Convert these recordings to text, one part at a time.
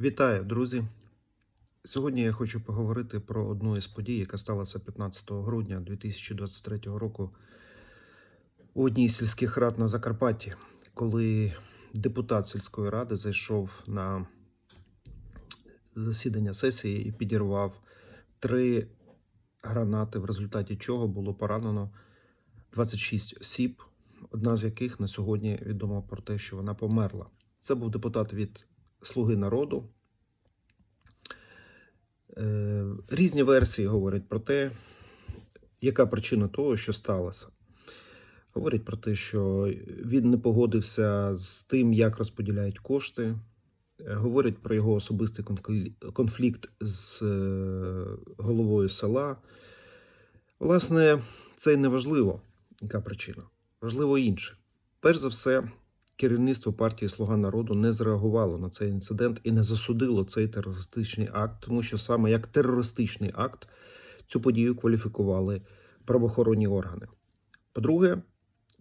Вітаю, друзі! Сьогодні я хочу поговорити про одну із подій, яка сталася 15 грудня 2023 року у одній з сільських рад на Закарпатті, коли депутат сільської ради зайшов на засідання сесії і підірвав три гранати, в результаті чого було поранено 26 осіб, одна з яких на сьогодні відомо про те, що вона померла. Це був депутат від Слуги народу. Е, Різні версії говорять про те, яка причина того, що сталося. Говорять про те, що він не погодився з тим, як розподіляють кошти. Е, Говорять про його особистий конфлікт з е, головою села. Власне, це й не важливо, яка причина. Важливо інше. Перш за все, керівництво партії Слуга народу не зреагувало на цей інцидент і не засудило цей терористичний акт, тому що саме як терористичний акт цю подію кваліфікували правоохоронні органи. По-друге,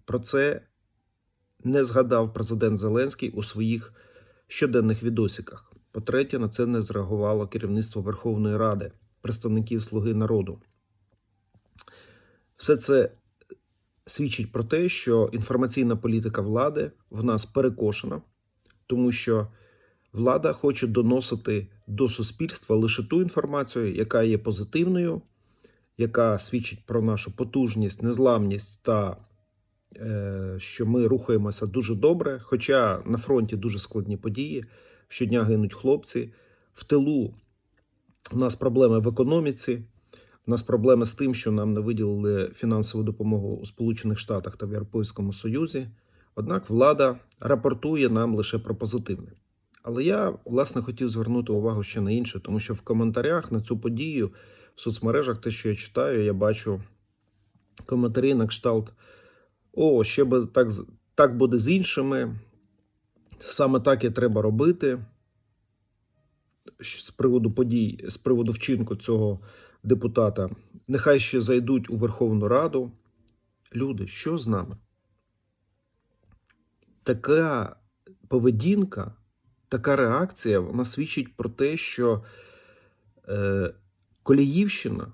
про це не згадав президент Зеленський у своїх щоденних відосиках. По-третє, на це не зреагувало керівництво Верховної Ради, представників Слуги народу. Все це свідчить про те, що інформаційна політика влади в нас перекошена, тому що влада хоче доносити до суспільства лише ту інформацію, яка є позитивною, яка свідчить про нашу потужність, незламність та е, що ми рухаємося дуже добре. Хоча на фронті дуже складні події, щодня гинуть хлопці. В тилу у нас проблеми в економіці. У нас проблеми з тим, що нам не виділили фінансову допомогу у Сполучених Штатах та в Європейському Союзі. Однак влада рапортує нам лише про позитивне. Але я власне хотів звернути увагу ще на інше, тому що в коментарях на цю подію в соцмережах, те, що я читаю, я бачу коментарі на кшталт: О, ще би так, так буде з іншими. Саме так і треба робити. З приводу подій, з приводу вчинку цього депутата. Нехай ще зайдуть у Верховну Раду. Люди, що з нами? Така поведінка, така реакція, вона свідчить про те, що е, Коліївщина,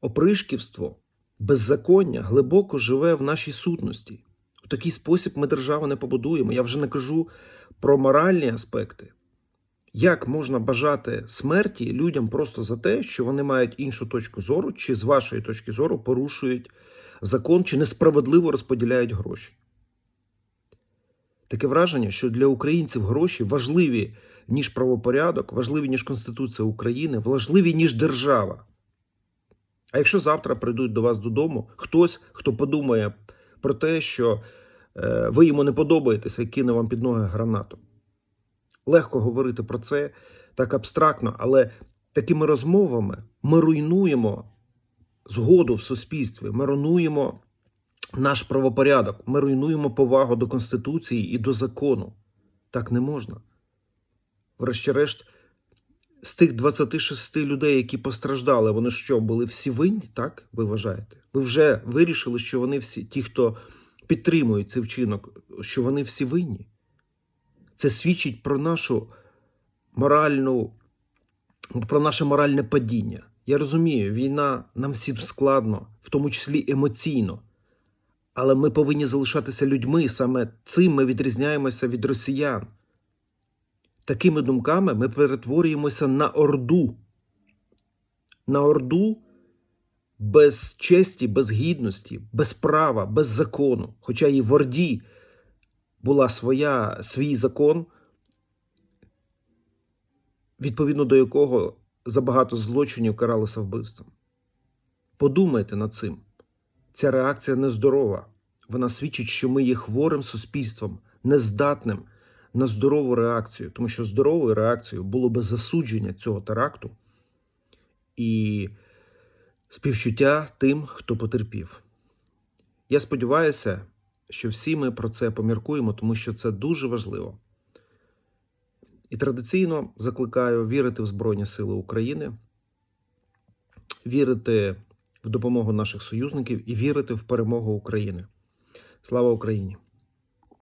опришківство, беззаконня глибоко живе в нашій сутності. У такий спосіб ми державу не побудуємо. Я вже не кажу про моральні аспекти. Як можна бажати смерті людям просто за те, що вони мають іншу точку зору, чи з вашої точки зору порушують закон, чи несправедливо розподіляють гроші? Таке враження, що для українців гроші важливі, ніж правопорядок, важливі, ніж Конституція України, важливі, ніж держава. А якщо завтра прийдуть до вас додому хтось, хто подумає про те, що е, ви йому не подобаєтеся і кине вам під ноги гранату. Легко говорити про це так абстрактно, але такими розмовами ми руйнуємо згоду в суспільстві, ми руйнуємо наш правопорядок, ми руйнуємо повагу до Конституції і до закону. Так не можна. Врешті-решт, з тих 26 людей, які постраждали, вони що, були всі винні, так? Ви вважаєте? Ви вже вирішили, що вони всі, ті, хто підтримують цей вчинок, що вони всі винні? Це свідчить про нашу моральну, про наше моральне падіння. Я розумію, війна нам всім складно, в тому числі емоційно. Але ми повинні залишатися людьми. Саме цим ми відрізняємося від росіян. Такими думками ми перетворюємося на орду. На орду без честі, без гідності, без права, без закону. Хоча і в Орді була своя, свій закон, відповідно до якого за багато злочинів каралося вбивством. Подумайте над цим. Ця реакція нездорова. Вона свідчить, що ми є хворим суспільством, нездатним на здорову реакцію, тому що здоровою реакцією було би засудження цього теракту і співчуття тим, хто потерпів. Я сподіваюся, що всі ми про це поміркуємо, тому що це дуже важливо. І традиційно закликаю вірити в Збройні Сили України, вірити в допомогу наших союзників і вірити в перемогу України. Слава Україні!